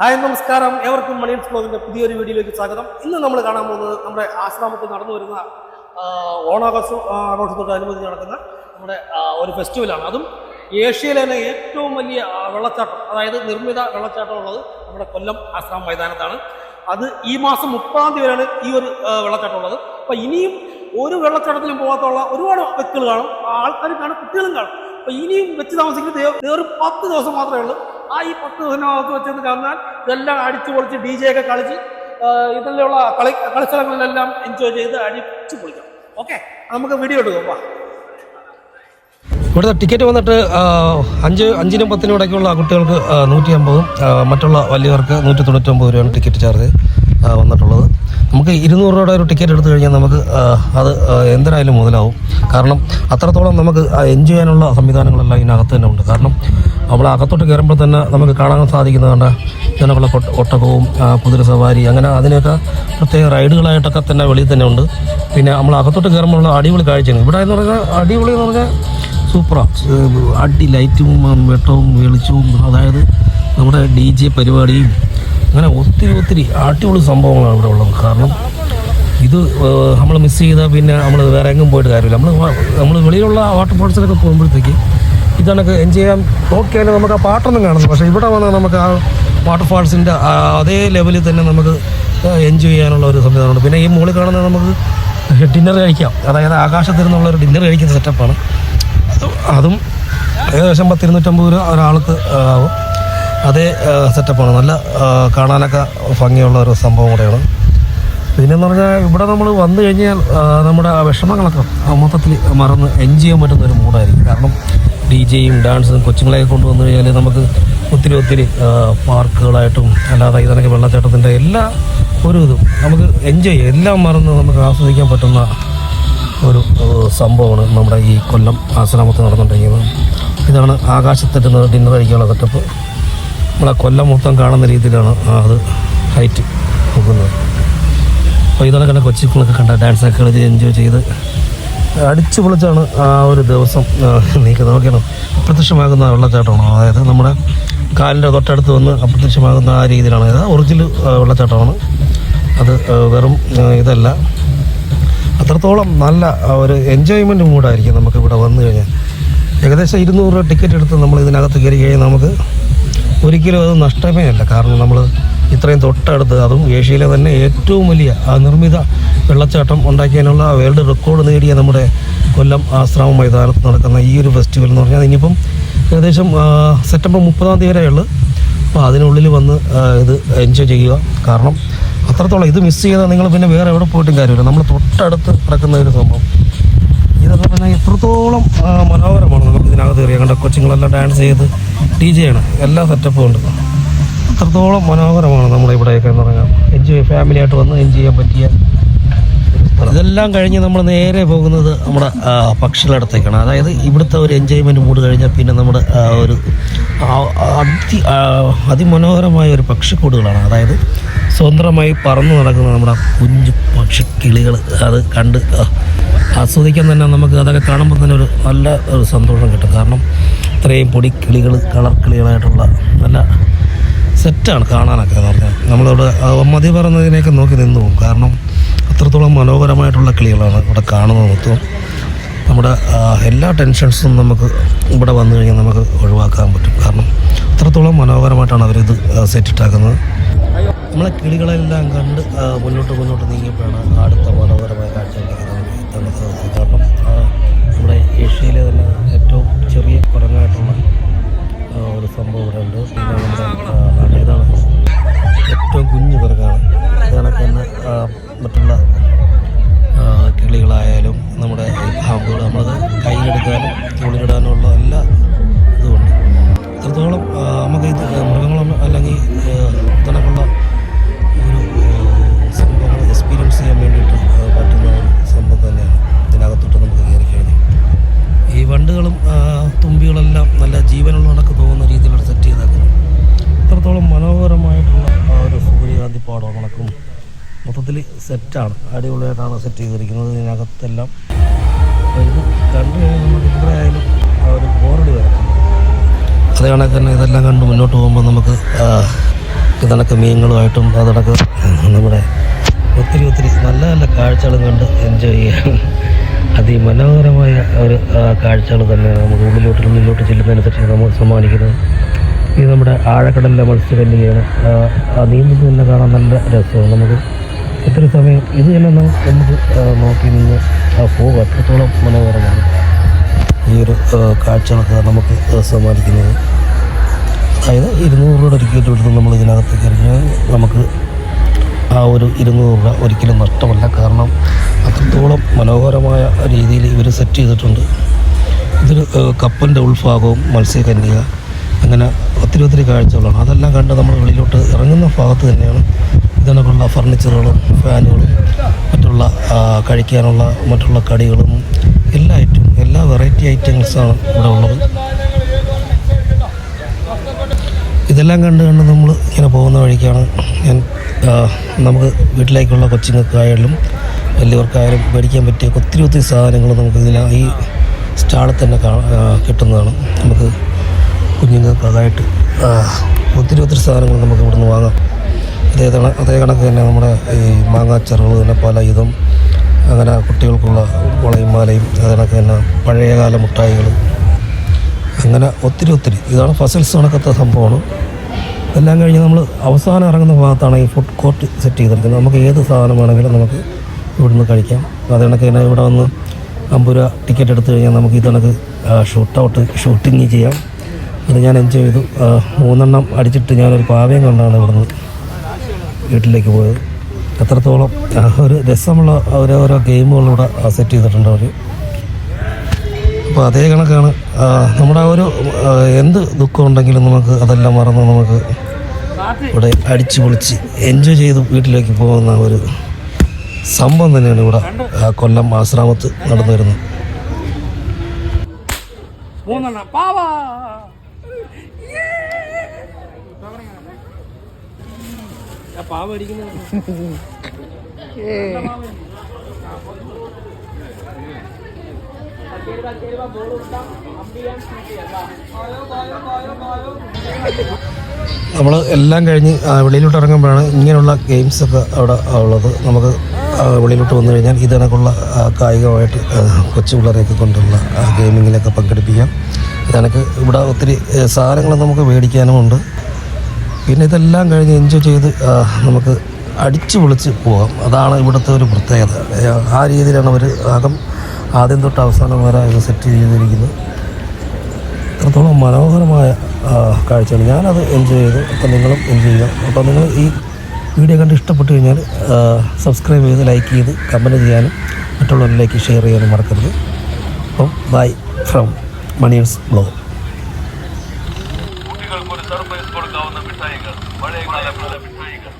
Hi നമസ്കാരം. ഏവർക്കും മണിയൻസ് ബ്ലോഗിന്റെ പുതിയൊരു വീഡിയോയിലേക്ക് സ്വാഗതം. ഇന്ന് നമ്മൾ കാണാൻ പോകുന്നത് നമ്മുടെ ആശ്രമത്തിൽ നടന്നു വരുന്ന ഓണാഘോഷ ആഘോഷത്തോടനുബന്ധിച്ച് നടക്കുന്ന നമ്മുടെ ഒരു ഫെസ്റ്റിവലാണ്. അതും ഏഷ്യയിലെ തന്നെ ഏറ്റവും വലിയ വെള്ളച്ചാട്ടം അതായത് നിർമ്മിത വെള്ളച്ചാട്ടം ഉള്ളത് നമ്മുടെ കൊല്ലം ആശ്രമം മൈതാനത്താണ്. അത് ഈ മാസം മുപ്പതാം തീയതി വരെയാണ് ഈ ഒരു വെള്ളച്ചാട്ടം ഉള്ളത് അപ്പോൾ ഇനിയും ഒരു വെള്ളച്ചാട്ടത്തിലും പോകാത്തുള്ള ഒരുപാട് വ്യക്തികൾ കാണും ആൾക്കാരും കാണും കുട്ടികളും കാണും. അപ്പോൾ ഇനിയും വെച്ച് താമസിക്കുന്നത് ഒരു പത്ത് ദിവസം മാത്രമേ ഉള്ളൂ. ആ ഈ പത്ത് ദിവസത്തിനകത്ത് വെച്ചെന്ന് കാണാൻ ഇതെല്ലാം അടിച്ചു പൊളിച്ച് ഡി ജെ ഒക്കെ കളിച്ച് ഇതിലുള്ള കളി കളിസ്ഥലങ്ങളിലെല്ലാം എൻജോയ് ചെയ്ത് അടിച്ചു പൊളിക്കാം. ഓക്കെ നമുക്ക് വീഡിയോ എടുക്കാം വാ. ഇവിടുത്തെ ടിക്കറ്റ് വന്നിട്ട് അഞ്ച് അഞ്ചിനും പത്തിനും ഇടയ്ക്കുള്ള കുട്ടികൾക്ക് നൂറ്റി അമ്പതും മറ്റുള്ള വലിയവർക്ക് നൂറ്റി തൊണ്ണൂറ്റൊമ്പത് രൂപയാണ് ടിക്കറ്റ് ചാർജ് വന്നിട്ടുള്ളത്. നമുക്ക് ഇരുന്നൂറ് രൂപയുടെ ഒരു ടിക്കറ്റ് എടുത്തു കഴിഞ്ഞാൽ നമുക്ക് അത് എന്തിനായാലും മുതലാവും. കാരണം അത്രത്തോളം നമുക്ക് എൻജോയ് ചെയ്യാനുള്ള സംവിധാനങ്ങളെല്ലാം ഇതിനകത്ത് തന്നെ ഉണ്ട്. കാരണം നമ്മൾ അകത്തോട്ട് കയറുമ്പോൾ തന്നെ നമുക്ക് കാണാൻ സാധിക്കുന്നതുകൊണ്ട് കൊട്ട- ഒട്ടകവും കുതിര സവാരി അങ്ങനെ അതിനൊക്കെ പ്രത്യേക റൈഡുകളായിട്ടൊക്കെ തന്നെ വെളിയിൽ തന്നെ ഉണ്ട്. പിന്നെ നമ്മൾ അകത്തോട്ട് കയറുമ്പോഴുള്ള അടിപൊളി കാഴ്ചയാണ് ഇവിടെ എന്ന് പറഞ്ഞാൽ അടിപൊളി എന്ന് പറഞ്ഞാൽ സൂപ്പറാണ് അടി ലൈറ്റും വെട്ടവും വെളിച്ചവും അതായത് നമ്മുടെ ഡി ജെ പരിപാടിയും അങ്ങനെ ഒത്തിരി ഒത്തിരി അടിപൊളി സംഭവങ്ങളാണ് ഇവിടെ ഉള്ളത്. കാരണം ഇത് നമ്മൾ മിസ് ചെയ്താൽ പിന്നെ നമ്മൾ വേറെ എങ്ങും പോയിട്ട് കാര്യമില്ല. നമ്മൾ നമ്മൾ വെളിയിലുള്ള വാട്ടർ ഫോൾസിലൊക്കെ പോകുമ്പോഴത്തേക്ക് ഇതണക്ക് എൻജോയ് ചെയ്യാൻ നോക്കിയാലും നമുക്ക് ആ പാട്ടൊന്നും കാണുന്നു പക്ഷേ ഇവിടെ വന്നാൽ നമുക്ക് ആ വാട്ടർ ഫോൾസിന്റെ അതേ ലെവലിൽ തന്നെ നമുക്ക് എൻജോയ് ചെയ്യാനുള്ള ഒരു സംവിധാനമുണ്ട്. പിന്നെ ഈ മുകളിൽ കാണുന്നത് നമുക്ക് ഡിന്നർ കഴിക്കാം. അതായത് ആകാശത്തിൽ നിന്നുള്ള ഒരു ഡിന്നർ കഴിക്കുന്ന സെറ്റപ്പാണ് അതും ഏകദേശം പത്തിരുന്നൂറ്റമ്പത് രൂപ ഒരാൾക്ക് ആവും അതേ സെറ്റപ്പാണ് നല്ല കാണാനൊക്കെ ഭംഗിയുള്ള ഒരു സംഭവം കൂടെയാണ്. പിന്നെന്ന് പറഞ്ഞാൽ ഇവിടെ നമ്മൾ വന്നു കഴിഞ്ഞാൽ നമ്മുടെ വിഷമങ്ങളൊക്കെ മൊത്തത്തിൽ മറന്ന് എൻജോയ് ചെയ്യാൻ പറ്റുന്ന ഒരു മൂഡായിരിക്കും. കാരണം ഡി ജെയും ഡാൻസും കൊച്ചുങ്ങളെയൊക്കെ കൊണ്ടുവന്നു കഴിഞ്ഞാൽ നമുക്ക് ഒത്തിരി ഒത്തിരി പാർക്കുകളായിട്ടും അല്ലാതെ ഇതൊക്കെ വെള്ളച്ചാട്ടത്തിന്റെ എല്ലാ ഒരു ഇതും നമുക്ക് എൻജോയ് ചെയ്യാം. എല്ലാം മറന്ന് നമുക്ക് ആസ്വദിക്കാൻ പറ്റുന്ന ഒരു സംഭവമാണ് നമ്മുടെ ഈ കൊല്ലം ആശ്രമത്തിൽ നടന്നുകൊണ്ടിരിക്കുന്നത്. ഇതാണ് ആകാശത്തിട്ട് ഡിന്നർ കഴിക്കാനുള്ള സെറ്റപ്പ് നമ്മളെ കൊല്ലം മൊത്തം കാണുന്ന രീതിയിലാണ് അത് ഹൈറ്റ് നോക്കുന്നത്. അപ്പോൾ ഇതാണ് കണ്ട കൊച്ചിക്കുളൊക്കെ കണ്ട ഡാൻസൊക്കെ കളിച്ച് എൻജോയ് ചെയ്ത്. അടിച്ചു പൊളിച്ചാണ് ആ ഒരു ദിവസം നീക്കുന്നത് നോക്കിയാണ്? അപ്രത്യക്ഷമാകുന്ന വെള്ളച്ചാട്ടമാണ്? അതായത് നമ്മുടെ കാലിന്റെ തൊട്ടടുത്ത് വന്ന് അപ്രത്യക്ഷമാകുന്ന ആ രീതിയിലാണ്. അതായത് ഒറിജിനൽ വെള്ളച്ചാട്ടമാണ്. അത് വെറും ഇതല്ല. അത്രത്തോളം നല്ല ഒരു എൻജോയ്മെന്റ് മൂഡായിരിക്കും നമുക്ക് ഇവിടെ വന്നു കഴിഞ്ഞാൽ. ഏകദേശം ഇരുന്നൂറ് രൂപ ടിക്കറ്റ് എടുത്ത് നമ്മൾ ഇതിനകത്ത് കയറി കഴിഞ്ഞാൽ നമുക്ക് ഒരിക്കലും അത് നഷ്ടമേ അല്ല. കാരണം നമ്മൾ ഇത്രയും തൊട്ടടുത്ത് അതും ഏഷ്യയിലെ തന്നെ ഏറ്റവും വലിയ നിർമ്മിത വെള്ളച്ചാട്ടം ഉണ്ടാക്കിയതിനുള്ള വേൾഡ് റെക്കോർഡ് നേടിയ നമ്മുടെ കൊല്ലം ആശ്രാമ മൈതാനത്ത് നടക്കുന്ന ഈ ഒരു ഫെസ്റ്റിവൽ എന്ന് പറഞ്ഞാൽ ഇനിയിപ്പം ഏകദേശം സെപ്റ്റംബർ മുപ്പതാം തീയതി വരെയുള്ളൂ അപ്പോൾ അതിനുള്ളിൽ വന്ന് ഇത് എൻജോയ് ചെയ്യുക. കാരണം അത്രത്തോളം ഇത് മിസ് ചെയ്താൽ നിങ്ങൾ പിന്നെ വേറെ എവിടെ പോയിട്ടും കാര്യമില്ല. നമ്മൾ തൊട്ടടുത്ത് നടക്കുന്ന ഒരു സംഭവം. ഇതെന്ന് പറഞ്ഞാൽ എത്രത്തോളം മനോഹരമാണ്. നമുക്ക് ഇതിനകത്ത് കയറിയ കണ്ട കൊച്ചുങ്ങളെല്ലാം ഡാൻസ് ചെയ്ത് ഡി ജെ ആണ്. എല്ലാ സെറ്റപ്പും ഉണ്ട്. അത്രത്തോളം മനോഹരമാണ് നമ്മുടെ ഇവിടെയൊക്കെ എന്ന് പറഞ്ഞാൽ. എൻജോയ് ഫാമിലിയായിട്ട് വന്ന് എൻജോയ് ചെയ്യാൻ പറ്റിയ. ഇതെല്ലാം കഴിഞ്ഞ് നമ്മൾ നേരെ പോകുന്നത് നമ്മുടെ പക്ഷികളടുത്തേക്കാണ്. അതായത് ഇവിടുത്തെ ഒരു എൻജോയ്മെന്റ് മൂഡ് കഴിഞ്ഞാൽ പിന്നെ നമ്മുടെ ഒരു അതി അതിമനോഹരമായ ഒരു പക്ഷിക്കൂടുകളാണ്. അതായത് സ്വതന്ത്രമായി പറന്നു നടക്കുന്ന നമ്മുടെ കുഞ്ഞു പക്ഷിക്കിളികൾ. അത് കണ്ട് ആസ്വദിക്കാൻ തന്നെ നമുക്ക് അതൊക്കെ കാണുമ്പോൾ തന്നെ ഒരു നല്ല ഒരു സന്തോഷം കിട്ടും. കാരണം ഇത്രയും പൊടി കിളികൾ കളർ കിളികളായിട്ടുള്ള നല്ല സെറ്റാണ് കാണാനൊക്കെ എന്ന് പറഞ്ഞാൽ. നമ്മളിവിടെ മതി പറഞ്ഞതിനെയൊക്കെ നോക്കി നിന്നു പോകും. കാരണം അത്രത്തോളം മനോഹരമായിട്ടുള്ള കിളികളാണ് ഇവിടെ കാണുന്നത് മൊത്തം. നമ്മുടെ എല്ലാ ടെൻഷൻസും നമുക്ക് ഇവിടെ വന്നു കഴിഞ്ഞാൽ നമുക്ക് ഒഴിവാക്കാൻ പറ്റും. കാരണം അത്രത്തോളം മനോഹരമായിട്ടാണ് അവരിത് സെറ്റിട്ടാക്കുന്നത്. നമ്മളെ കിളികളെല്ലാം കണ്ട് മുന്നോട്ട് മുന്നോട്ട് നീങ്ങിയപ്പോഴാണ് അടുത്ത മനോഹരമായ കാഴ്ചയിലേക്ക് ഈ തുമ്പികളെല്ലാം നല്ല ജീവനുള്ള കണക്ക് തോന്നുന്ന രീതിയിലാണ് സെറ്റ് ചെയ്തേക്കുന്നത്. അത്രത്തോളം മനോഹരമായിട്ടുള്ള ആ ഒരു സൂര്യകാന്തി പാടം കണക്കും മൊത്തത്തിൽ സെറ്റാണ് അടിപൊളിയായിട്ടാണ് സെറ്റ് ചെയ്തിരിക്കുന്നത്. ഇതിനകത്തെല്ലാം ഇത് കണ്ടു കഴിഞ്ഞാൽ നമുക്ക് ഇവിടെ ആ ഒരു ബോറടി വരത്തില്ല. കണക്ക് തന്നെ ഇതെല്ലാം കണ്ട് മുന്നോട്ട് പോകുമ്പോൾ നമുക്ക് ഇതണക്ക് മീനുകളുമായിട്ടും അതണക്ക് നമ്മുടെ ഒത്തിരി ഒത്തിരി നല്ല നല്ല കാഴ്ചകളും കണ്ട് എൻജോയ് ചെയ്യാൻ അതിമനോഹരമായ ഒരു കാഴ്ചകൾ തന്നെയാണ് നമുക്ക് ഉള്ളിലോട്ട് ഉള്ളിലോട്ട് ചെല്ലുന്നതനുസരിച്ച് നമ്മൾ സമ്മാനിക്കുന്നത്. ഇത് നമ്മുടെ ആഴക്കടലിലെ ആ നീന്തുന്നത് തന്നെ കാണാൻ നല്ല രസമാണ് നമുക്ക്. ഇത്ര സമയം ഇത് തന്നെ നമുക്ക് നോക്കി നിന്ന് പോകും അത്രത്തോളം മനോഹരമാണ് ഈ ഒരു കാഴ്ചകളൊക്കെ നമുക്ക് സമ്മാനിക്കുന്നത്. അതായത് ഇരുന്നൂറ് രൂപയുടെ ടിക്കറ്റ് എടുത്ത് നമ്മൾ ഇതിനകത്ത് കഴിഞ്ഞാൽ നമുക്ക് ആ ഒരു ഇരുന്നൂറ് രൂപ ഒരിക്കലും നഷ്ടമല്ല. കാരണം അത്രത്തോളം മനോഹരമായ രീതിയിൽ ഇവർ സെറ്റ് ചെയ്തിട്ടുണ്ട്. ഇതൊരു കപ്പലിന്റെ ഉൾഭാഗവും മത്സ്യകന്യക അങ്ങനെ ഒത്തിരി ഒത്തിരി കാഴ്ചകളാണ്. അതെല്ലാം കണ്ട് നമ്മൾ വെളിയിലോട്ട് ഇറങ്ങുന്ന ഭാഗത്ത് തന്നെയാണ് ഇതിനൊക്കെയുള്ള ഫർണിച്ചറുകളും ഫാനുകളും മറ്റുള്ള കഴിക്കാനുള്ള മറ്റുള്ള കടികളും എല്ലാ ഐറ്റം എല്ലാ വെറൈറ്റി ഐറ്റംസാണ് ഇവിടെ ഉള്ളത്. ഇതെല്ലാം കണ്ട് കണ്ട് നമ്മൾ ഇങ്ങനെ പോകുന്ന വഴിക്കാണ് ഞാൻ നമുക്ക് വീട്ടിലേക്കുള്ള കൊച്ചുങ്ങൾക്കായാലും വലിയവർക്കായാലും മേടിക്കാൻ പറ്റിയ ഒത്തിരി ഒത്തിരി സാധനങ്ങൾ നമുക്ക് ഇതിൽ ഈ സ്റ്റാളിൽ തന്നെ കിട്ടുന്നതാണ്. നമുക്ക് കുഞ്ഞുങ്ങൾക്ക് അതായിട്ട് ഒത്തിരി ഒത്തിരി സാധനങ്ങൾ നമുക്ക് ഇവിടുന്ന് വാങ്ങാം. അതേ അതേ കണക്ക് തന്നെ നമ്മുടെ ഈ മാങ്ങാച്ചറുകൾ തന്നെ പല ഇതും അങ്ങനെ കുട്ടികൾക്കുള്ള വളയും മാലയും അതേ കണക്ക് തന്നെ പഴയകാല മുട്ടായികൾ. അങ്ങനെ ഒത്തിരി ഒത്തിരി. ഇതാണ് ഫസൽസ് കണക്കത്തെ സംഭവമാണ്. ഇതെല്ലാം കഴിഞ്ഞ് നമ്മൾ അവസാനം ഇറങ്ങുന്ന ഭാഗത്താണ് ഈ ഫുഡ് കോർട്ട് സെറ്റ് ചെയ്തിരിക്കുന്നത്. നമുക്ക് ഏത് സാധനം വേണമെങ്കിലും നമുക്ക് ഇവിടുന്ന് കഴിക്കാം അത് കണക്ക് തന്നെ ഇവിടെ വന്ന് അമ്പത് രൂപ ടിക്കറ്റ് എടുത്തു കഴിഞ്ഞാൽ നമുക്ക് ഇത് കണക്ക് ഷൂട്ട് ഔട്ട് ഷൂട്ടിങ് ചെയ്യാം. അത് ഞാൻ എൻജോയ് ചെയ്തു? മൂന്നെണ്ണം അടിച്ചിട്ട് ഞാനൊരു പാവയും കണ്ടാണ് ഇവിടുന്ന് വീട്ടിലേക്ക് പോയത്. എത്രത്തോളം ഒരു രസമുള്ള ഓരോരോ ഓരോ ഗെയിമുകളിലൂടെ സെറ്റ് ചെയ്തിട്ടുണ്ട് അവർ. അപ്പോൾ അതേ കണക്കാണ് നമ്മുടെ ഒരു എന്ത് ദുഃഖം ഉണ്ടെങ്കിലും നമുക്ക് അതെല്ലാം മറന്ന് നമുക്ക് ഇവിടെ അടിച്ചു പൊളിച്ച് എൻജോയ് ചെയ്ത് വീട്ടിലേക്ക് പോകുന്ന ഒരു സംഭവം തന്നെയാണ് ഇവിടെ കൊല്ലം ആശ്രാമത്ത് നടന്നു വരുന്നത് നമ്മൾ എല്ലാം കഴിഞ്ഞ് വെളിയിലോട്ട് ഇറങ്ങുമ്പോഴാണ് ഇങ്ങനെയുള്ള ഗെയിംസൊക്കെ അവിടെ ഉള്ളത്. നമുക്ക് വെളിയിലോട്ട് വന്നു കഴിഞ്ഞാൽ ഇത് കണക്കുള്ള കായികമായിട്ട് കൊച്ചു പിള്ളേരെയൊക്കെ കൊണ്ടുള്ള ഗെയിമിങ്ങിലൊക്കെ പങ്കെടുപ്പിക്കാം. ഇതനക്ക് ഇവിടെ ഒത്തിരി സാധനങ്ങൾ നമുക്ക് മേടിക്കാനുമുണ്ട് പിന്നെ ഇതെല്ലാം കഴിഞ്ഞ് എൻജോയ് ചെയ്ത് നമുക്ക് അടിച്ചു പൊളിച്ച് പോകാം. അതാണ് ഇവിടുത്തെ ഒരു പ്രത്യേകത. ആ രീതിയിലാണ് അവർ ആകം ആദ്യം തൊട്ട് അവസാനം വരെ ഇത് സെറ്റ് ചെയ്തിരിക്കുന്നത്. അത്രത്തോളം മനോഹരമായ കാഴ്ചയാണ് ഞാനത് എൻജോയ് ചെയ്തു. അപ്പം നിങ്ങളും എൻജോയ് ചെയ്യാം. അപ്പം നിങ്ങൾ ഈ വീഡിയോ കണ്ട് ഇഷ്ടപ്പെട്ടു കഴിഞ്ഞാൽ സബ്സ്ക്രൈബ് ചെയ്ത് ലൈക്ക് ചെയ്ത് കമന്റ് ചെയ്യാനും മറ്റുള്ളവരിലേക്ക് ഷെയർ ചെയ്യാനും മറക്കരുത്. അപ്പം ബൈ ഫ്രം മണിയൻസ് ബ്ലോഗ് കൊടുക്കാവുന്ന മിഠായികൾ മിഠായികൾ.